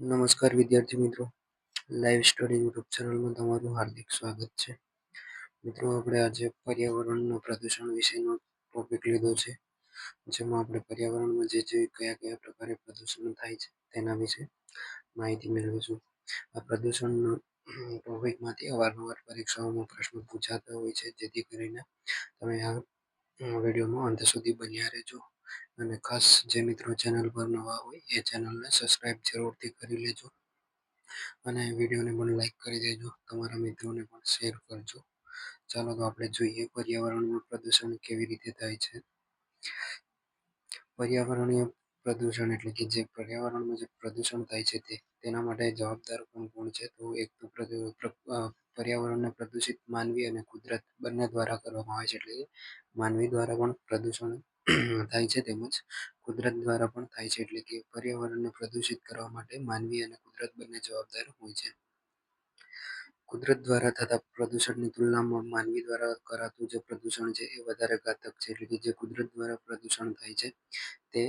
નમસ્કાર વિદ્યાર્થી મિત્રો. લાઈવ સ્ટડી યુટ્યુબ ચેનલમાં તમારું હાર્દિક સ્વાગત છે. મિત્રો, આપણે આજે પર્યાવરણનો પ્રદૂષણ વિશેનો ટોપિક લીધો છે. જેમાં આપણે પર્યાવરણમાં જે જે કયા કયા પ્રકારે પ્રદૂષણ થાય છે તેના વિશે માહિતી મેળવીશું. આ પ્રદૂષણના ટોપિકમાંથી અવારનવાર પરીક્ષાઓમાં પ્રશ્નો પૂછાતા હોય છે. જેથી કરીને તમે આ વિડીયોમાં અંત સુધી બન્યા રહેજો. અને ખાસ જે મિત્રો ચેનલ પર નવા હોય, એ ચેનલને સબસ્ક્રાઇબ જરૂરથી કરી લેજો. અને વિડીયોને પણ લાઈક કરી દેજો. તમારા મિત્રોને પણ શેર કરજો. ચાલો તો આપણે જોઈએ પર્યાવરણમાં પ્રદૂષણ કેવી રીતે થાય છે. પર્યાવરણીય પ્રદૂષણ એટલે કે જે પર્યાવરણમાં જે પ્રદૂષણ થાય છે તે, તેના માટે જવાબદાર કોણ કોણ છે? તો એક તો પર્યાવરણને પ્રદૂષિત માનવી અને કુદરત બંને દ્વારા કરવામાં આવે છે. એટલે માનવી દ્વારા પણ પ્રદૂષણ થાય છે તેમજ કુદરત દ્વારા પણ થાય છે, એટલે કે પર્યાવરણને પ્રદૂષિત કરવા માટે માનવી અને કુદરત બંને જવાબદાર હોય છે. કુદરત દ્વારા થતા પ્રદૂષણની તુલનામાં માનવી દ્વારા કરાતું જે પ્રદૂષણ છે, એ વધારે ઘાતક છે, એટલે કે જે કુદરત દ્વારા પ્રદૂષણ થાય છે, તે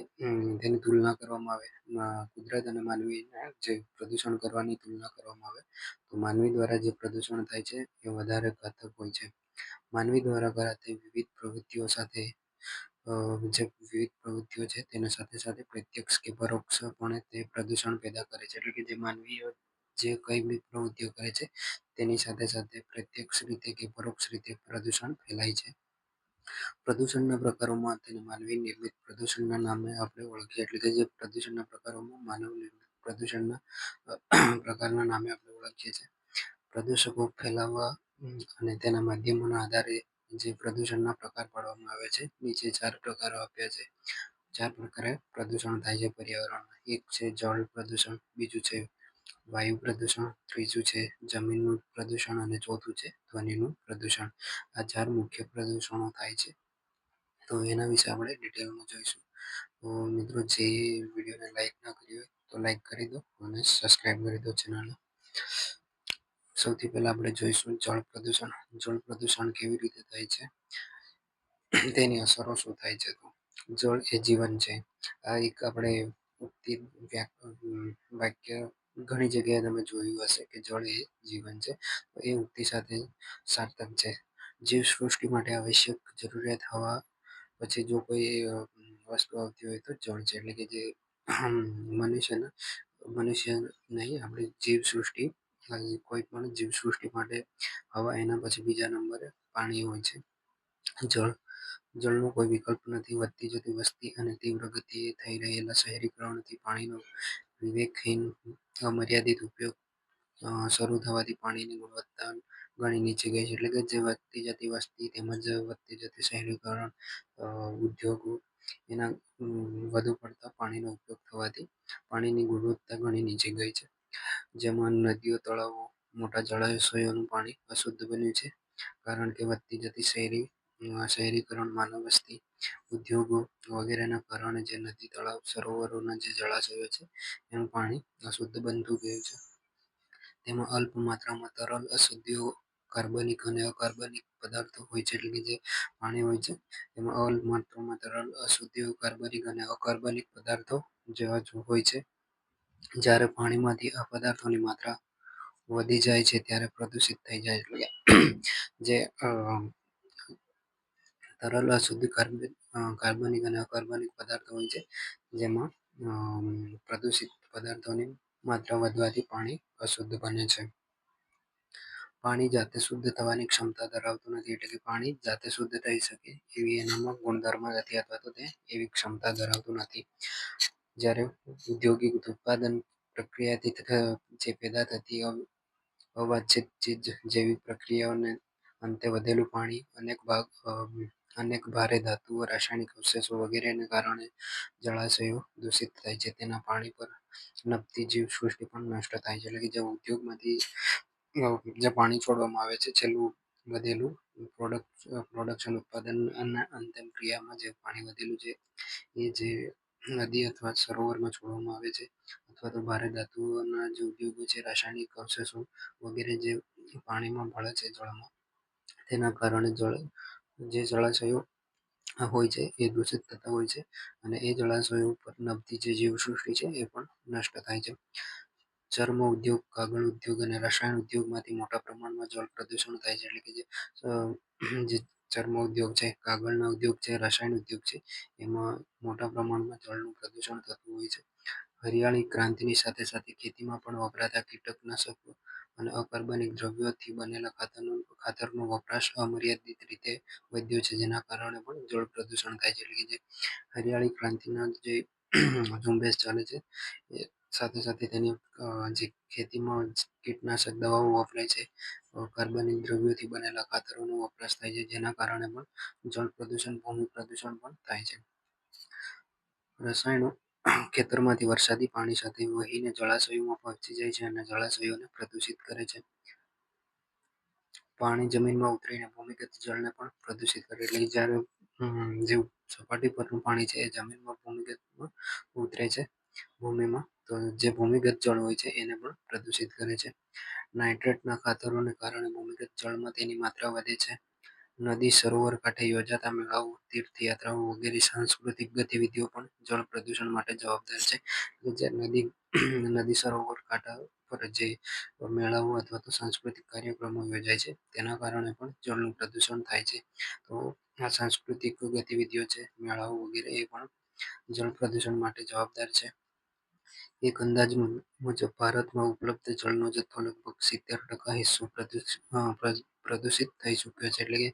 તેની તુલના કરવામાં આવે. કુદરત અને માનવીના જે પ્રદૂષણ કરવાની તુલના કરવામાં આવે, તો માનવી દ્વારા જે પ્રદૂષણ થાય છે, એ વધારે ઘાતક હોય છે. માનવી દ્વારા કરાતી વિવિધ પ્રવૃત્તિઓ સાથે જે વિવિધ પ્રવૃત્તિઓ છે તેના સાથે સાથે પ્રત્યક્ષ કે પરોક્ષપણે તે પ્રદૂષણ પેદા કરે છે. એટલે કે જે માનવીઓ જે કઈ બી પ્રવૃત્તિઓ કરે છે તેની સાથે સાથે પ્રત્યક્ષ રીતે કે પરોક્ષ રીતે પ્રદૂષણ ફેલાય છે. પ્રદૂષણના પ્રકારોમાં તેને માનવી નિર્મિત પ્રદૂષણના નામે આપણે ઓળખીએ. એટલે કે જે પ્રદૂષણના પ્રકારોમાં માનવ નિર્મિત પ્રદૂષણના પ્રકારના નામે આપણે ઓળખીએ છીએ. પ્રદૂષકો ફેલાવવા અને તેના માધ્યમોના આધારે જે પ્રદૂષણના પ્રકાર પાડવામાં આવે છે, નીચે ચાર પ્રકારો આપ્યા છે. ચાર પ્રકારે પ્રદૂષણ થાય છે પર્યાવરણમાં. એક છે જળ પ્રદૂષણ, બીજું છે વાયુ પ્રદૂષણ, ત્રીજું છે જમીનનું પ્રદૂષણ અને ચોથું છે ધ્વનિનું પ્રદૂષણ. આ ચાર મુખ્ય પ્રદૂષણો થાય છે. તો એના વિશે આપણે ડિટેલમાં જોઈશું. તો મિત્રો, જે વિડીયોને લાઈક ના કરી હોય તો લાઈક કરી દો અને સબસ્ક્રાઈબ કરી દો ચેનલને. સૌથી પહેલા આપણે જોઈશું જળ પ્રદૂષણ. જળ પ્રદૂષણ કેવી રીતે થાય છે? તેની અસરો શું થાય છે તો? જળ એ જીવન છે. આ એક આપણે વાક્ય ઘણી જગ્યાએ તમે જોયું હશે કે જળ એ જીવન છે. એ ઉક્તિ સાથે સાર્થક છે. જીવ સૃષ્ટિ માટે આવશ્યક જરૂરિયાત હવા પછી જો કોઈ વસ્તુ આવતી હોય તો જળ છે. એટલે કે જે મનુષ્યના, મનુષ્ય નહીં, આપણે જીવ સૃષ્ટિ કોઈ પણ જીવ સૃષ્ટિ માટે હવા એના પછી બીજા નંબરે પાણી હોય છે. જળ, જળનો કોઈ વિકલ્પ નથી, વધતી જતી વસ્તી અને તીવ્ર ગતિએ થઈ રહેલા શહેરીકરણથી પાણીનો વિવેકહીન અમર્યાદિત ઉપયોગ શરૂ થવાથી પાણીની ગુણવત્તા ઘણી નીચે ગઈ છે. એટલે કે જે વધતી જતી વસ્તી તેમજ વધતી જતી શહેરીકરણ ઉદ્યોગો એના વધુ પડતા પાણીનો ઉપયોગ થવાથી પાણીની ગુણવત્તા ઘણી નીચે ગઈ છે. જેમાં નદીઓ, તળાવો, મોટા જળાશયોનું પાણી અશુદ્ધ બન્યું છે. કારણ કે વધતી જતી શહેરી શહેરીકરણ, માનવ વસ્તી, ઉદ્યોગો વગેરેના કારણે જે નદી, તળાવ, સરોવરોના જે જળાશયો છે, એનું પાણી અશુદ્ધ બનતું ગયું છે. તેમાં અલ્પ માત્રામાં તરલ અશુદ્ધિઓ, કાર્બનિક અને અકાર્બનિક પદાર્થો હોય છે, એટલે કે જે પાણી હોય છે, એમાં અલ્પ માત્રામાં તરલ અશુદ્ધિઓ, કાર્બનિક અને અકાર્બનિક પદાર્થો જેવા હોય છે. જ્યારે પાણીમાંથી આ પદાર્થોની માત્રા વધી જાય છે ત્યારે પ્રદૂષિત થઈ જાય એટલે જે તરલ અશુદ્ધ કાર્બનિક અને અકાર્બનિક પદાર્થો હોય છે, જેમાં પ્રદૂષિત પદાર્થોની માત્રા વધવાથી પાણી અશુદ્ધ બને છે. પાણી જાતે શુદ્ધ થવાની ક્ષમતા ધરાવતું નથી, એટલે કે પાણી જાતે શુદ્ધ થઈ શકે એવી એનામાં ગુણધર્મ નથી અથવા તો તે એવી ક્ષમતા ધરાવતું નથી. જ્યારે ઔદ્યોગિક ઉત્પાદન પ્રક્રિયાથી જે પેદા થતી અવાંછિત ચીજ જેવી પ્રક્રિયાઓને અંતે વધેલું પાણી, અનેક ભાગ અનેક ભારે ધાતુઓ, રાસાયણિક અવશેષો વગેરેને કારણે જળાશયો દૂષિત થાય છે. તેના પાણી પર જીવ સૃષ્ટિ પણ નષ્ટ થાય છે. એટલે કે જે ઉદ્યોગમાંથી જે પાણી છોડવામાં આવે છે, છેલ્લું વધેલું પ્રોડક્ટ પ્રોડક્શન ઉત્પાદન અને અંતિમ ક્રિયામાં જે પાણી વધેલું છે, એ જે નદી અથવા સરોવરમાં છોડવામાં આવે છે અથવા તો ભારે ધાતુઓના જે ઉદ્યોગો છે રાસાયણિક અવશેષો વગેરે જે પાણીમાં ભળે છે જળમાં તેના કારણે જળ જે જળાશયો હોય છે એ દૂષિત થતા હોય છે અને એ જળાશયો ઉપર નબતી જે જીવસૃષ્ટિ છે એ પણ નષ્ટ થાય છે ચર્મ ઉદ્યોગ, કાગળ ઉદ્યોગ અને રસાયણ ઉદ્યોગમાંથી મોટા પ્રમાણમાં જળ પ્રદૂષણ થાય છે. એટલે કે જે ચર્મ ઉદ્યોગ છે, કાગળના ઉદ્યોગ છે, રસાયણ ઉદ્યોગ છે, એમાં મોટા પ્રમાણમાં જળનું પ્રદૂષણ થતું હોય છે. હરિયાળી ક્રાંતિની સાથે સાથે ખેતીમાં પણ વપરાતા કીટકનાશકો અને અકાર્બનિક દ્રવ્યોથી બનેલા ખાતરનો ખાતરનો વપરાશ અમર્યાદિત રીતે વધ્યો છે. જેના કારણે પણ જળ પ્રદૂષણ થાય છે. એટલે કે જે હરિયાળી ક્રાંતિના જે ઝુંબેશ ચાલે છે એ સાથે સાથે તેની જે ખેતીમાં કીટનાશક દવાઓ વપરાય છે. કાર્બનિક દ્રવ્યોથી બનેલા ખાતરોનો વપરાશ થાય છે. જેના કારણે પણ જળ પ્રદૂષણ, ભૂમિ પ્રદૂષણ પણ થાય છે. રસાયણો ખેતરમાંથી વરસાદી પાણી સાથે વહીને જળાશયોમાં પહોંચી જાય છે અને જળાશયોને પ્રદૂષિત કરે છે. પાણી જમીનમાં ઉતરીને ભૂમિગત જળને પણ પ્રદૂષિત કરે એટલે જ્યારે જે સપાટી પરનું પાણી છે એ જમીનમાં ભૂમિગતમાં ઉતરે છે ભૂમિમાં તો જે ભૂમિગત જળ હોય છે એને પણ પ્રદૂષિત કરે છે. નાઇટ્રેટના ખાતરોને કારણે ભૂમિગત જળમાં તેની માત્રા વધે છે. નદી સરોવર કાંઠે યોજાતા મેળાઓ, તીર્થયાત્રાઓ વગેરે સાંસ્કૃતિક ગતિવિધિઓ પણ જળ પ્રદૂષણ માટે જવાબદાર છે. જે નદી નદી સરોવર કાંઠા પર જે મેળાઓ અથવા તો સાંસ્કૃતિક કાર્યક્રમો યોજાય છે તેના કારણે પણ જળનું પ્રદૂષણ થાય છે. તો આ સાંસ્કૃતિક ગતિવિધિઓ છે, મેળાઓ વગેરે એ પણ જળ પ્રદૂષણ માટે જવાબદાર છે. એક અંદાજ મુજબ ભારતમાં ઉપલબ્ધ જળનો જથ્થો લગભગ સિત્તેર ટકા હિસ્સો પ્રદૂષિત થઈ ચૂક્યો છે. એટલે કે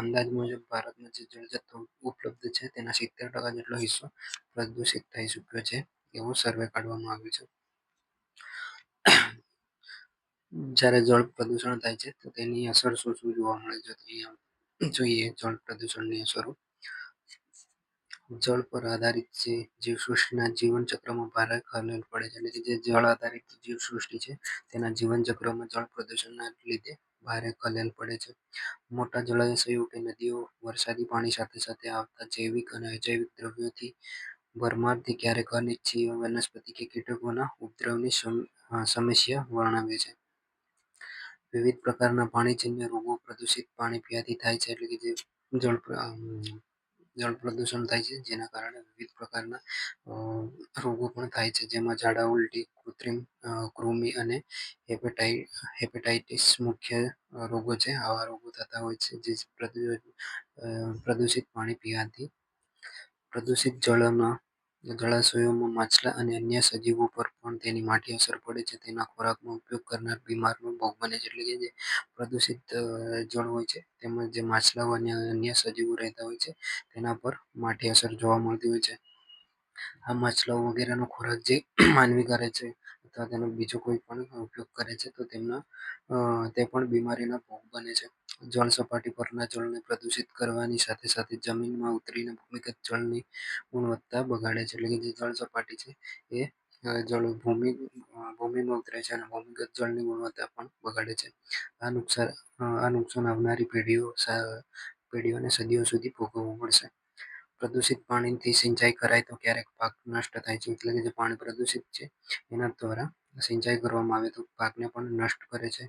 અંદાજ મુજબ ભારતમાં જે જળ જથ્થો ઉપલબ્ધ છે તેના સિત્તેર ટકા જેટલો હિસ્સો પ્રદૂષિત થઈ ચૂક્યો છે એવો સર્વે કાઢવામાં આવ્યો છે. જ્યારે જળ પ્રદૂષણ થાય છે તો તેની અસર શું શું જોવા મળે છે અહીંયા જોઈએ જળ પ્રદૂષણની અસરો જળ પર આધારિત છે, જીવસૃષ્ટિના જીવનચક્રમાં ભારે ખલેલ પડે છે. એટલે જે જળ આધારિત જીવસૃષ્ટિ છે, તેના જીવનચક્રમાં જળ પ્રદૂષણના લીધે ભારે ખલેલ પડે છે. મોટા જળાશયો કે નદીઓ વરસાદી પાણી સાથે સાથે આવતા જૈવિક અને અજૈવિક દ્રવ્યોથી ભરમારથી ક્યારેક અનિચ્છીય વનસ્પતિ કે કીટકોના ઉપદ્રવની સમસ્યા વર્ણવે છે. વિવિધ પ્રકારના પાણીજન્ય રોગો પ્રદૂષિત પાણી પીવાથી થાય છે. એટલે કે જે જળ જળ પ્રદૂષણ થાય છે જેના કારણે વિવિધ પ્રકારના રોગો પણ થાય છે. જેમાં ઝાડા ઉલટી, કૃત્રિમ કૃમિ અને હેપેટાઇટિસ મુખ્ય રોગો છે. આવા રોગો થતા હોય છે જે પ્રદૂષિત પાણી પીવાથી પ્રદૂષિત જળમાં જળાશયોમાં માછલા અને અન્ય સજીવો પર પણ તેની માઠી અસર પડે છે. તેના ખોરાકનો ઉપયોગ કરનાર બીમારનો ભોગ બને છે. એટલે કે જે પ્રદૂષિત જળ હોય છે તેમાં જે માછલાઓ અને અન્ય સજીવો રહેતા હોય છે, તેના પર માઠી અસર જોવા મળતી હોય છે. આ માછલાઓ વગેરેનો ખોરાક જે માનવી કરે છે અથવા તેનો બીજો કોઈ પણ ઉપયોગ કરે છે, તો તેમના તે પણ બીમારીના ભોગ બને છે. જળ સપાટી પરના જળને પ્રદૂષિત કરવાની સાથે સાથે જમીનમાં ઉતરીને ભૂમિગત જળની ગુણવત્તા બગાડે છે. એટલે કે જે જળ સપાટી છે, એ જળ ભૂમિ ભૂમિમાં ઉતરે છે અને ભૂમિગત જળની ગુણવત્તા પણ બગાડે છે. આ નુકસાન આ નુકસાન આવનારી પેઢીઓ પેઢીઓને સદીઓ સુધી ભોગવવું પડશે. પ્રદૂષિત પાણીથી સિંચાઈ કરાય તો ક્યારેક પાક નષ્ટ થાય છે. એટલે કે જે પાણી પ્રદૂષિત છે, એના દ્વારા સિંચાઈ કરવામાં આવે તો પાકને પણ નષ્ટ કરે છે.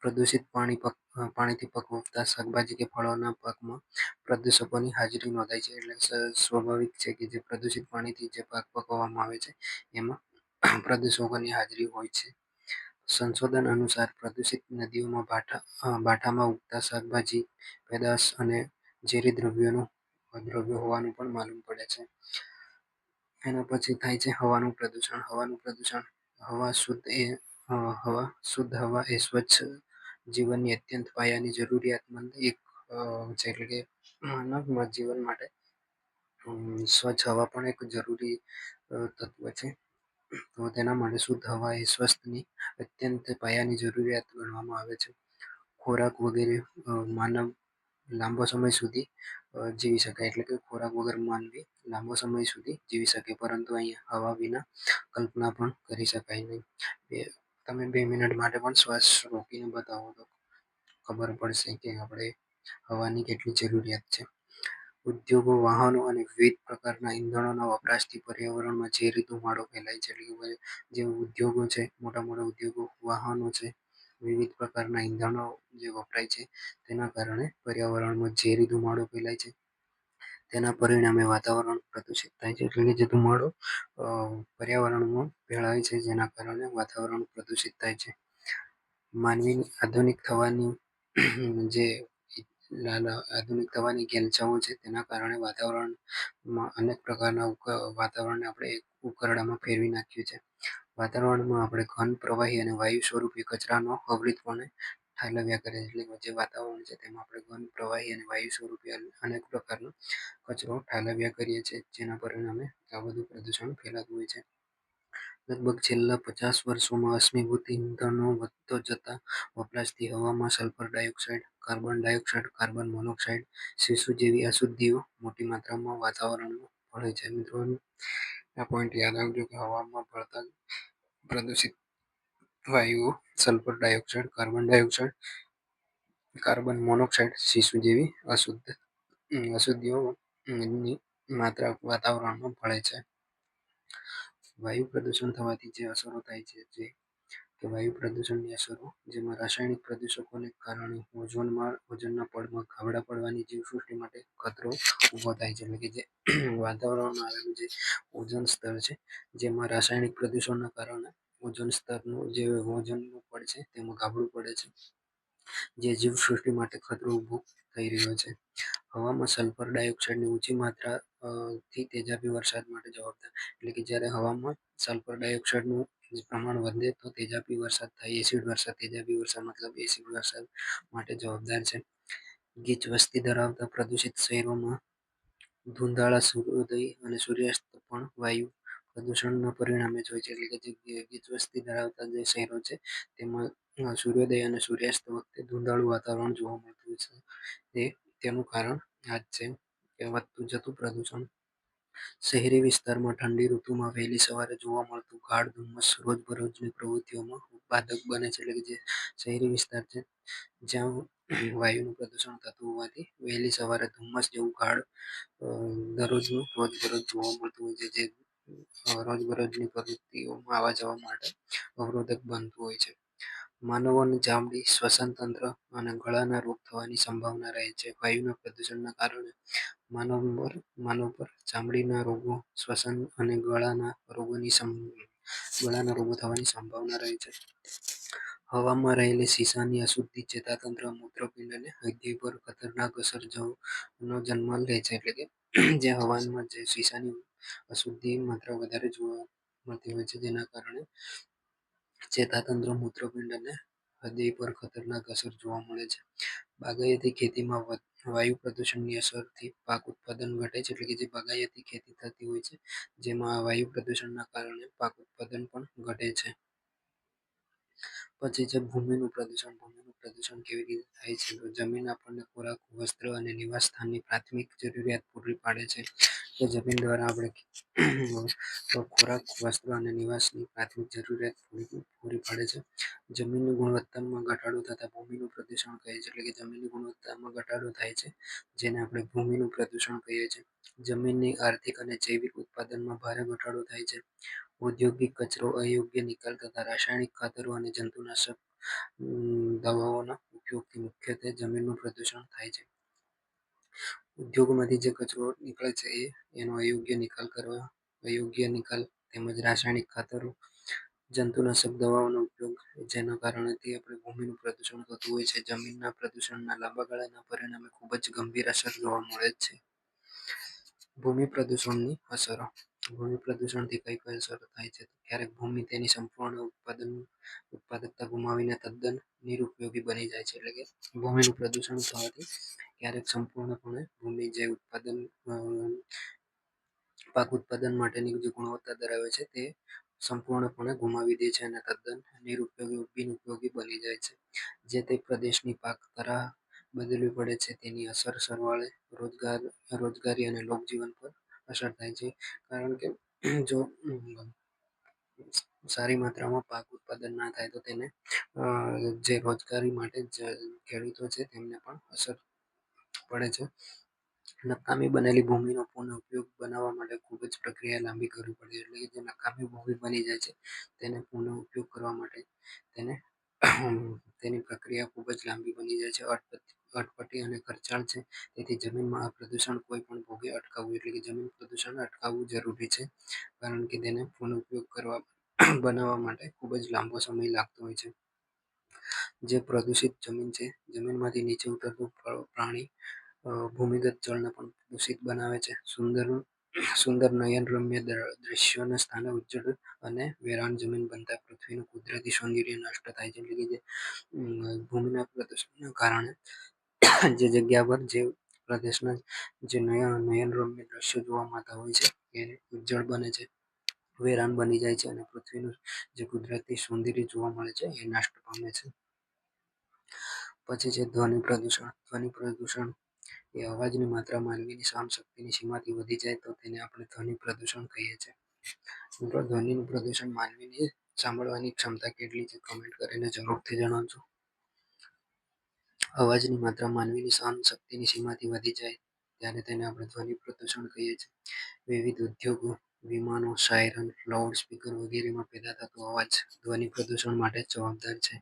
પ્રદૂષિત પાણી પક પાણીથી પકવતા શાકભાજી કે ફળોના પાકમાં પ્રદૂષકોની હાજરી નોંધાય છે. એટલે સ્વાભાવિક છે કે જે પ્રદૂષિત પાણીથી જે પાક પકવવામાં આવે છે, એમાં પ્રદૂષકોની હાજરી હોય છે. સંશોધન અનુસાર પ્રદૂષિત નદીઓમાં ભાઠામાં ઉગતા શાકભાજી, પેદાશ અને ઝેરી દ્રવ્યોનું દ્રવ્યો હોવાનું પણ માલુમ પડે છે. એના પછી થાય છે હવાનું પ્રદૂષણ. હવાનું પ્રદૂષણ, હવા શુદ્ધ એ હવા શુદ્ધ હવા એ સ્વચ્છ જીવનની અત્યંત પાયાની જરૂરિયાતમંદ એક છે. એટલે કે માનવ જીવન માટે સ્વચ્છ હવા પણ એક જરૂરી તત્વ છે. તો તેના માટે શુદ્ધ હવા એ સ્વસ્થની અત્યંત પાયાની જરૂરિયાત ગણવામાં આવે છે. ખોરાક વગેરે માનવ લાંબો સમય સુધી જીવી શકાય. એટલે કે ખોરાક વગર માનવી લાંબો સમય સુધી જીવી શકે. પરંતુ અહીંયા હવા વિના કલ્પના પણ કરી શકાય નહીં. તમે બે મિનિટ માટે પણ શ્વાસ રોકીને બતાવો તો ખબર પડશે કે આપણે હવાની કેટલી જરૂરિયાત છે. ઉદ્યોગો, વાહનો અને વિવિધ પ્રકારના ઈંધણોના વપરાશથી પર્યાવરણમાં ઝેરી ધુમાડો ફેલાય છે. એટલે જે ઉદ્યોગો છે, મોટા મોટા ઉદ્યોગો, વાહનો છે, વિવિધ પ્રકારના ઈંધણો જે વપરાય છે, તેના કારણે પર્યાવરણમાં ઝેરી ધુમાડો ફેલાય છે. તેના પરિણામે વાતાવરણ પ્રદૂષિત થાય છે. એટલે જે ધુમાડો પર્યાવરણમાં ભેળાય છે, જેના કારણે વાતાવરણ પ્રદૂષિત થાય છે. માનવીની આધુનિક થવાની જે આધુનિક થવાની ગેલચાઓ છે, તેના કારણે વાતાવરણમાં અનેક પ્રકારના વાતાવરણને આપણે ઉકરડામાં ફેરવી નાખ્યું છે વાતાવરણમાં આપણે ઘન પ્રવાહી અને વાયુ સ્વરૂપે કચરાનો અવરિતપણે ઠાલવ્યા કરે એટલે જે વાતાવરણ છે તેમાં આપણે ઘન પ્રવાહી અને વાયુ સ્વરૂપે અનેક પ્રકારનો કચરો ઠાલવ્યા કરીએ છીએ, જેના પરિણામે આ બધું પ્રદૂષણ ફેલાતું હોય છે. લગભગ છેલ્લા પચાસ વર્ષોમાં અશ્મિભૂત ઇંધણનો વધતો જતા વપરાશથી હવામાં sulphur dioxide, carbon dioxide, carbon monoxide, શિશુ જેવી અશુદ્ધિઓ મોટી માત્રામાં વાતાવરણમાં ભળે છે. મિત્રો આ પોઈન્ટ યાદ રાખજો કે હવામાં ભળતા પ્રદૂષિત વાયુઓ sulphur dioxide, carbon dioxide, carbon monoxide, શીશુ જેવી અશુદ્ધ અશુદ્ધિઓની માત્રા વાતાવરણમાં ભળે છે. વાયુ પ્રદૂષણ થવાથી જે અસરો થાય છે, જે કે વાયુ પ્રદૂષણની અસરો જેમાં રાસાયણિક પ્રદૂષકોને કારણે ઓઝોનમાં, ઓઝોનના પડમાં ગાબડા પડવાની જીવસૃષ્ટિ માટે ખતરો ઊભો થાય છે. એટલે કે જે વાતાવરણમાં આવેલું જે ઓઝોન સ્તર છે, જેમાં રાસાયણિક પ્રદૂષણના કારણે ઓઝોન સ્તરનું જે ઓઝોનનું પડ છે, તેમાં ગાબડું પડે છે. જે જીવસૃષ્ટિ માટે ખતરો ઊભો થઈ રહ્યો છે. હવામાં સલ્ફર ડાયોક્સાઇડની ઊંચી માત્રા થી તેજાબી વરસાદ માટે જવાબદાર. એટલે કે જ્યારે હવામાં સલ્ફર ડાયોક્સાઇડનું પ્રમાણ વધે તો તેજાબી વરસાદ થાય, એસિડ વરસાદ તેજાબી વરસાદ, મતલબ એસિડ વરસાદ માટે જવાબદાર છે. ગીચ વસ્તી ધરાવતા પ્રદૂષિત શહેરોમાં ધૂંધાળા સૂર્યોદય અને સૂર્યાસ્ત પણ વાયુ પ્રદૂષણના પરિણામે જ હોય છે. એટલે કે જે ગીચ વસ્તી ધરાવતા જે શહેરો છે, તેમાં સૂર્યોદય અને સૂર્યાસ્ત વખતે ધૂંધાળું વાતાવરણ જોવા મળતું છે. તે, તેનું કારણ આ જ છે. કે વધતું જતું પ્રદૂષણ. શહેરી વિસ્તારમાં ઠંડી ઋતુમાં વહેલી સવારે જોવા મળતું ગાઢ ધુમ્મસ રોજબરોજની પ્રવૃત્તિઓમાં બાધક બને છે. એટલે કે જે શહેરી વિસ્તાર છે, જ્યાં વાયુનું પ્રદૂષણ થતું હોવાથી વહેલી સવારે ધુમ્મસ જેવું ગાઢ દરરોજનું રોજબરોજ જોવા મળતું હોય છે. જે રોજબરોજની પ્રવૃત્તિઓમાં આવવા જવા માટે અવરોધક બનતું હોય છે. માનવોની ચામડી શ્વસન તંત્ર અને ગળાના રોગ થવાની સંભાવના રહે છે. વાયુના પ્રદૂષણના કારણે માનવ પર માનવ પર ચામડીના રોગો, શ્વસન અને ગળાના રોગોની ગળાના રોગો થવાની સંભાવના રહે છે. હવામાં રહેલી સીસાની અશુદ્ધિ ચેતાતંત્ર મૂત્રપિંડ અને હૃદય પર ખતરનાક અસર નો જન્મ લે છે. એટલે કે જે હવામાં જે સીસાની અશુદ્ધિ માત્રા વધારે જોવા મળતી હોય છે, જેના કારણે ચેતાતંત્ર મૂત્રપિંડ અને હૃદય પર ખતરનાક અસર જોવા મળે છે. બાગાયતી ખેતીમાં વાયુ પ્રદૂષણની અસરથી પાક ઉત્પાદન ઘટે છે એટલે કે જે બાગાયતી ખેતી થતી હોય છે, જેમાં વાયુ પ્રદૂષણના કારણે પાક ઉત્પાદન પણ ઘટે છે. પછી છે ભૂમિનું પ્રદૂષણ. ભૂમિનું પ્રદૂષણ કેવી રીતે થાય છે? જમીન આપણને ખોરાક, વસ્ત્ર અને નિવાસ સ્થાનની પ્રાથમિક જરૂરિયાત પૂરી પાડે છે. તો જમીન દ્વારા આપણે ખોરાક વસ્ત્ર અને નિવાસની પ્રાથમિક જરૂરિયાત પૂરી પાડે છે. જમીનની ગુણવત્તામાં ઘટાડો થતાં ભૂમિનું પ્રદૂષણ કહે છે. એટલે કે જમીનની ગુણવત્તામાં ઘટાડો થાય છે, જેને આપણે ભૂમિનું પ્રદૂષણ કહીએ છીએ. જમીનની આર્થિક અને જૈવિક ઉત્પાદનમાં ભારે ઘટાડો થાય છે. ઔદ્યોગિક કચરો અયોગ્ય નિકાલ તથા રાસાયણિક ખાતરો અને જંતુનાશક દવાઓના ઉપયોગથી મુખ્યત્વે જમીનનું પ્રદૂષણ થાય છે. ઉદ્યોગોમાંથી જે કચરો નીકળે છે એ, એનો અયોગ્ય નિકાલ કરવા, અયોગ્ય નિકાલ તેમજ રાસાયણિક ખાતરો, જંતુનાશક દવાઓનો ઉપયોગ, જેના કારણેથી આપણે ભૂમિનું પ્રદૂષણ થતું હોય છે. જમીનના પ્રદૂષણના લાંબા ગાળાના પરિણામે ખૂબ જ ગંભીર અસર જોવા મળે છે. ભૂમિ પ્રદૂષણની અસરો. ભૂમિ પ્રદૂષણથી કઈ કઈ અસરો થાય છે? ક્યારેક ભૂમિ તેની સંપૂર્ણ ઉત્પાદન, ઉત્પાદકતા ગુમાવીને તદ્દન નિરુપયોગી બની જાય છે. એટલે કે ભૂમિનું પ્રદૂષણ થવાથી ક્યારેક સંપૂર્ણપણે ભૂમિ જે ઉત્પાદન પાક ઉત્પાદન માટેની જે ગુણવત્તા ધરાવે છે તે સંપૂર્ણપણે ગુમાવી દે છે અને તદ્દન નિરુપયોગી, બિનઉપયોગી બની જાય છે. જે તે પ્રદેશની પાક તરાહ બદલવી પડે છે, તેની અસર સરવાળે રોજગાર, રોજગારી અને લોકજીવન પર અસર થાય છે. કારણ કે, જો, સારી માત્રામાં પાક ઉત્પાદન ના થાય તો તેને જે રોજગારી માટે ખેડૂતો છે તેમને પણ અસર પડે છે. નકામી બનેલી ભૂમિનો પુનઃ ઉપયોગ બનાવવા માટે ખૂબ જ પ્રક્રિયા લાંબી કરવી પડે એટલે કે જે નકામી ભૂમિ બની જાય છે, તેને પુનઃ ઉપયોગ કરવા માટે તેને તેની પ્રક્રિયા ખૂબ જ લાંબી બની જાય છે, અટપટી અને ખર્ચાળ છે. તેથી જમીનમાં આ પ્રદૂષણ કોઈ પણ ભોગે અટકાવવું, એટલે કે જમીન પ્રદૂષણ અટકાવવું જરૂરી છે, કારણ કે તેને પુનઃઉપયોગ કરવા, બનાવવા માટે ખૂબ જ લાંબો સમય લાગતો હોય છે. જે પ્રદૂષિત જમીન છે, જમીનમાંથી નીચે ઉતરતું પ્રાણી ભૂમિગત જળને પણ દૂષિત બનાવે છે. સુંદર સુંદર નયનરમ્ય દ્રશ્યોના સ્થાને ઉજ્જડ અને વેરાન જમીન બનતા પૃથ્વીનું કુદરતી સૌંદર્ય નષ્ટ થાય છે. એટલે કે જે ભૂમિના પ્રદૂષણના કારણે જે જગ્યા પર, જે પ્રદેશના જે નયન નયનરમ્ય દ્રશ્યો જોવા મળતા હોય છે, એ ઉજ્જળ બને છે, વેરાન બની જાય છે અને પૃથ્વીનું જે કુદરતી સૌંદર્ય જોવા મળે છે, એ નષ્ટ પામે છે. પછી છે ધ્વનિ પ્રદૂષણ. ધ્વનિ પ્રદૂષણ એ અવાજની માત્રા માનવીની સહન શક્તિની સીમાથી વધી જાય તો તેને આપણે ધ્વનિ પ્રદૂષણ કહીએ છીએ. ધ્વનિનું પ્રદૂષણ માનવીની સાંભળવાની ક્ષમતા કેટલી છે કમેન્ટ કરીને જરૂરથી જણાવજો. અવાજની માત્રા માનવીની સહન શક્તિની સીમાથી વધી જાય ત્યારે તેને આપણે ધ્વનિ પ્રદૂષણ કહીએ છીએ. વિવિધ ઉદ્યોગો, વિમાનો, સાયરન લાઉડ સ્પીકર વગેરેમાં પેદા થતો અવાજ ધ્વનિ પ્રદૂષણ માટે જવાબદાર છે.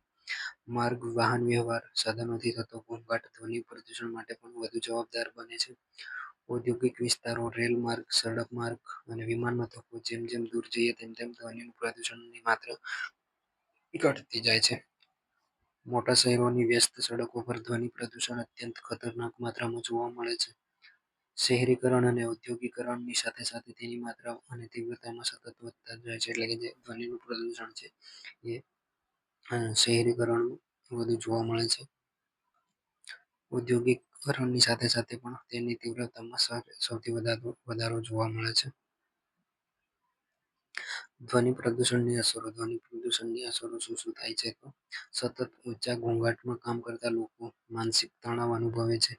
માર્ગ, વાહન વ્યવહાર સાધનોથી થતો ઘોંઘાટ, ધ્વનિ પ્રદૂષણ માટે પણ વધુ જવાબદાર બને છે. ઔદ્યોગિક વિસ્તારો, રેલ માર્ગ, સડક માર્ગ અને વિમાન મથકો જેમ જેમ દૂર જઈએ તેમ તેમ ધ્વનિનું પ્રદૂષણની માત્રા ઘટતી જાય છે. મોટા શહેરોની વ્યસ્ત સડકો પર ધ્વનિ પ્રદૂષણ અત્યંત ખતરનાક માત્રામાં જોવા મળે છે. શહેરીકરણ અને ઔદ્યોગિકરણની સાથે સાથે તેની માત્રા અને તીવ્રતામાં સતત વધતા જાય છે એટલે કે જે ધ્વનિનું પ્રદૂષણ છે એ શહેરીકરણ વધુ જોવા મળે છે. ઔદ્યોગિકરણની સાથે સાથે પણ તેની તીવ્રતામાં સૌથી વધારો જોવા મળે છે. ધ્વનિ પ્રદૂષણની અસરો, ધ્વનિ પ્રદૂષણની અસરો શું શું થાય છે તો? સતત ઊંચા ઘોંઘાટમાં કામ કરતા લોકો માનસિક તણાવ અનુભવે છે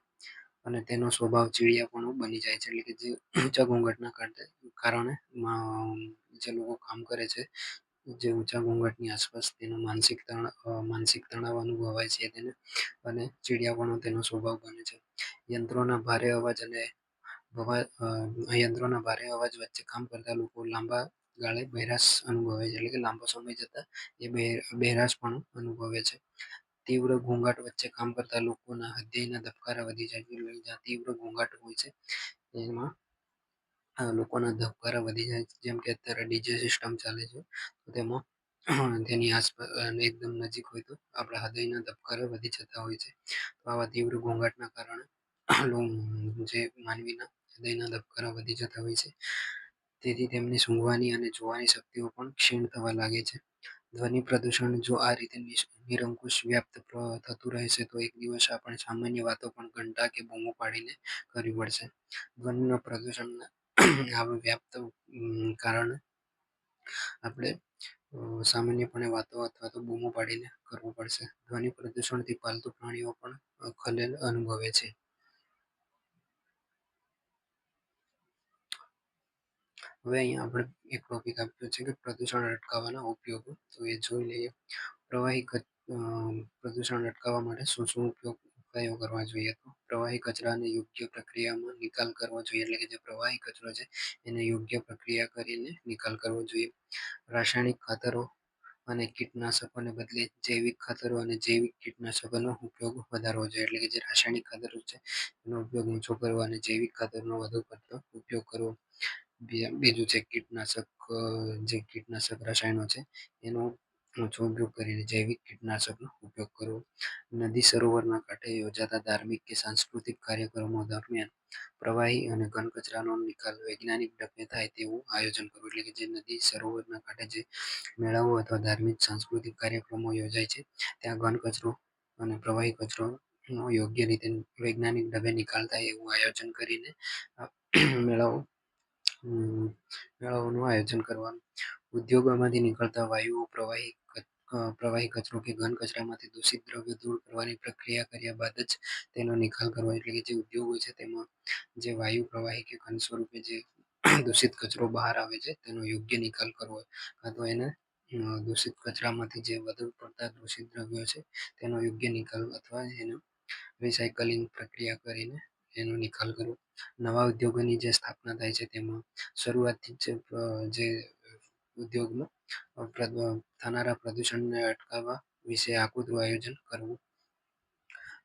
અને તેનો સ્વભાવ ચીડિયાપણું બની જાય છે. એટલે કે જે ઊંચા ઘોંઘાટના કારણે જે લોકો કામ કરે છે જે ઊંચા ઘોંઘાટની આસપાસ તેનો માનસિક તણાવ માનસિક તણાવ અનુભવાય છે તેને અને ચીડિયાપણો તેનો સ્વભાવ બને છે. યંત્રોના ભારે અવાજ અને યંત્રોના ભારે અવાજ વચ્ચે કામ કરતા લોકો લાંબા ગાળે બહેરાશ અનુભવે છે, એટલે કે લાંબો સમય જતા એ બહેરાશ પણ અનુભવે છે. તીવ્ર ઘોંઘાટ વચ્ચે કામ કરતા લોકોના હૃદયના ધબકારા વધી જાય છે જ્યાં તીવ્ર ઘોંઘાટ હોય છે એમાં લોકોના ધબકારા વધી જાય છે. જેમ કે અત્યારે ડીજે સિસ્ટમ ચાલે છે તેમાં તેની આસપાસ એકદમ નજીક હોય તો આપણા હૃદયના ધબકારા વધી જતા હોય છે. તો આવા તીવ્ર ઘોંઘાટના કારણે જે માનવીના હૃદયના ધબકારા વધી જતા હોય છે, તેથી તેમની સૂંઘવાની અને જોવાની શક્તિઓ પણ ક્ષીણ થવા લાગે છે. ધ્વનિ પ્રદૂષણ જો આ રીતે નિરંકુશ વ્યાપ્ત થતું રહેશે, તો એક દિવસ આપણે સામાન્ય વાતો પણ ઘંટા કે બૂમો પાડીને કરવી પડશે. ધ્વનિના પ્રદૂષણના આવા વ્યાપ્ત કારણે આપણે સામાન્યપણે વાતો અથવા તો બૂમો પાડીને કરવું પડશે. ધ્વનિ પ્રદૂષણથી પાલતુ પ્રાણીઓ પણ ખલેલ અનુભવે છે. હવે અહીંયા આપણે એક ટોપિક આપ્યો છે કે પ્રદૂષણ અટકાવવાના ઉપયોગો. તો એ જોઈ લઈએ. પ્રવાહી પ્રદૂષણ અટકાવવા માટે શું શું ઉપયોગ ઉપાયો કરવા જોઈએ તો? પ્રવાહી કચરાને યોગ્ય પ્રક્રિયામાં નિકાલ કરવો જોઈએ, એટલે કે જે પ્રવાહી કચરો છે, એને યોગ્ય પ્રક્રિયા કરીને નિકાલ કરવો જોઈએ. રાસાયણિક ખાતરો અને કીટનાશકોને બદલે જૈવિક ખાતરો અને જૈવિક કીટનાશકોનો ઉપયોગ વધારવો જોઈએ, એટલે કે જે રાસાયણિક ખાતરો છે, એનો ઉપયોગ ઓછો કરવો અને જૈવિક ખાતરનો વધુ પડતો ઉપયોગ કરવો. બીજું છે, કીટનાશક, જે કીટનાશક રસાયણો છે, એનો ઉપયોગ કરીને જૈવિક કીટનાશકનો ઉપયોગ કરવો. નદી સરોવરના કાંઠે યોજાતા ધાર્મિક કે સાંસ્કૃતિક કાર્યક્રમો દરમિયાન પ્રવાહી અને ઘન કચરાનો નિકાલ વૈજ્ઞાનિક ઢબે થાય તેવું આયોજન કરવું. એટલે કે જે નદી સરોવરના કાંઠે જે મેળાઓ અથવા ધાર્મિક સાંસ્કૃતિક કાર્યક્રમો યોજાય છે, ત્યાં ઘન કચરો અને પ્રવાહી કચરો નો યોગ્ય રીતે વૈજ્ઞાનિક ઢબે નિકાલ થાય એવું આયોજન કરીને મેળાઓ મેળાઓનું આયોજન કરવાનું. ઉદ્યોગોમાંથી નીકળતા વાયુઓ પ્રવાહી પ્રવાહી કચરો કે ઘન કચરામાંથી દૂષિત દ્રવ્ય દૂર કરવાની પ્રક્રિયા કર્યા બાદ જ તેનો નિકાલ કરવો. એટલે કે જે ઉદ્યોગો છે તેમાં જે વાયુ પ્રવાહી કે ઘન સ્વરૂપે જે દૂષિત કચરો બહાર આવે છે તેનો યોગ્ય નિકાલ કરવો તો એને દૂષિત કચરામાંથી જે વધુ પડતા દૂષિત દ્રવ્યો છે તેનો યોગ્ય નિકાલ અથવા એનો રિસાયકલિંગ પ્રક્રિયા કરીને એનો નિકાલ કરવો. નવા ઉદ્યોગોની જે સ્થાપના થાય છે તેમાં શરૂઆતથી જ જે ઉદ્યોગમાં થનારા પ્રદૂષણને અટકાવવા વિશે આગોતરું આયોજન કરવું.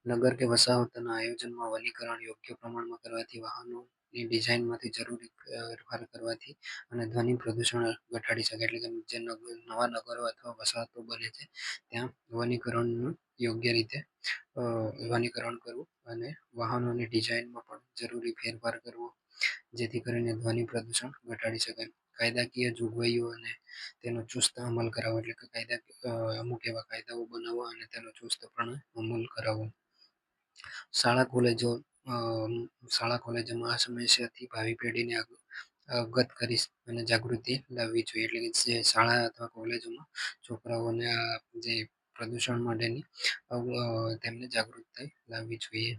નગર કે વસાહતોના આયોજનમાં વનીકરણ યોગ્ય પ્રમાણમાં કરવાથી વાહનોની ડિઝાઇનમાંથી જરૂરી ફેરફાર કરવાથી અને ધ્વનિ પ્રદૂષણ ઘટાડી શકે. એટલે કે જે નવા નગરો અથવા વસાહતો બને છે, ત્યાં વનીકરણનું યોગ્ય રીતે વનીકરણ કરવું અને વાહનોની ડિઝાઇનમાં પણ જરૂરી ફેરફાર કરવો, જેથી કરીને ધ્વનિ પ્રદૂષણ ઘટાડી શકાય. કાયદાકીય જોગવાઈઓ અને તેનો ચુસ્ત અમલ કરાવવો એટલે કે કાયદા અમુક એવા કાયદાઓ બનાવવા અને તેનો ચુસ્તપણે અમલ કરાવવો શાળા કોલેજો શાળા કોલેજોમાં આ સમસ્યાથી ભાવિ પેઢીને અવગત કરી અને જાગૃતિ લાવવી જોઈએ. એટલે કે જે શાળા અથવા કોલેજોમાં છોકરાઓને આ જે પ્રદૂષણ માટેની તેમને જાગૃતતા લાવવી જોઈએ.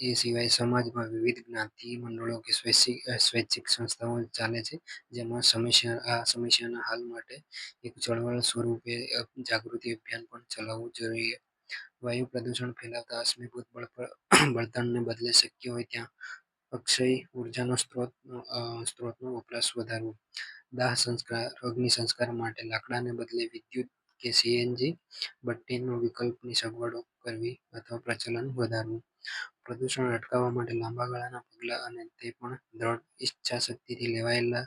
એ સિવાય સમાજમાં વિવિધ જ્ઞાતિ મંડળો કે સ્વૈચ્છિક સ્વૈચ્છિક સંસ્થાઓ ચાલે છે, જેમાં સમસ્યા, આ સમસ્યાના હાલ માટે એક ચળવળ સ્વરૂપે જાગૃતિ અભિયાન પણ ચલાવવું જોઈએ. વાયુ પ્રદૂષણ ફેલાવતા અશ્મિભૂત બળતણને બદલે શક્ય હોય ત્યાં અક્ષય ઉર્જાનો સ્ત્રોત સ્ત્રોતનો વપરાશ વધારવો. દાહ સંસ્કાર, અગ્નિ સંસ્કાર માટે લાકડાને બદલે વિદ્યુત કે સીએનજી બટ્ટીનો વિકલ્પની સગવડો કરવી અથવા પ્રચલન વધારવું. પ્રદૂષણ અટકાવવા માટે લાંબા ગાળાના પગલાં અને તે પણ દ્રઢ ઈચ્છા શક્તિથી લેવાયેલા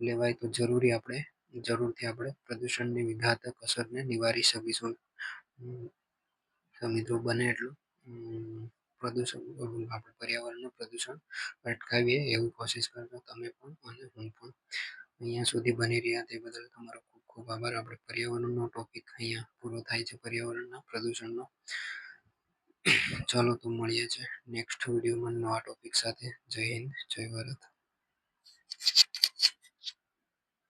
લેવાય તો જરૂરી આપણે, જરૂરથી આપણે પ્રદૂષણની વિઘાતક અસરને નિવારી શકીશું. તો મિત્રો બને એટલું. પ્રદૂષણ, આપણે પર્યાવરણનું પ્રદૂષણ અટકાવીએ એવું કોશિશ કરજો, તમે પણ અને હું પણ. અહીંયા સુધી બની રહ્યા તે બદલ તમારો ખૂબ ખૂબ આભાર. આપણે પર્યાવરણનો ટોપિક અહીંયા પૂરો થાય છે, પર્યાવરણના પ્રદૂષણનો. ચાલો તો મળીએ છીએ નેક્સ્ટ વિડીયોમાં નવા ટોપિક સાથે. જય હિન્દ જય ભારત.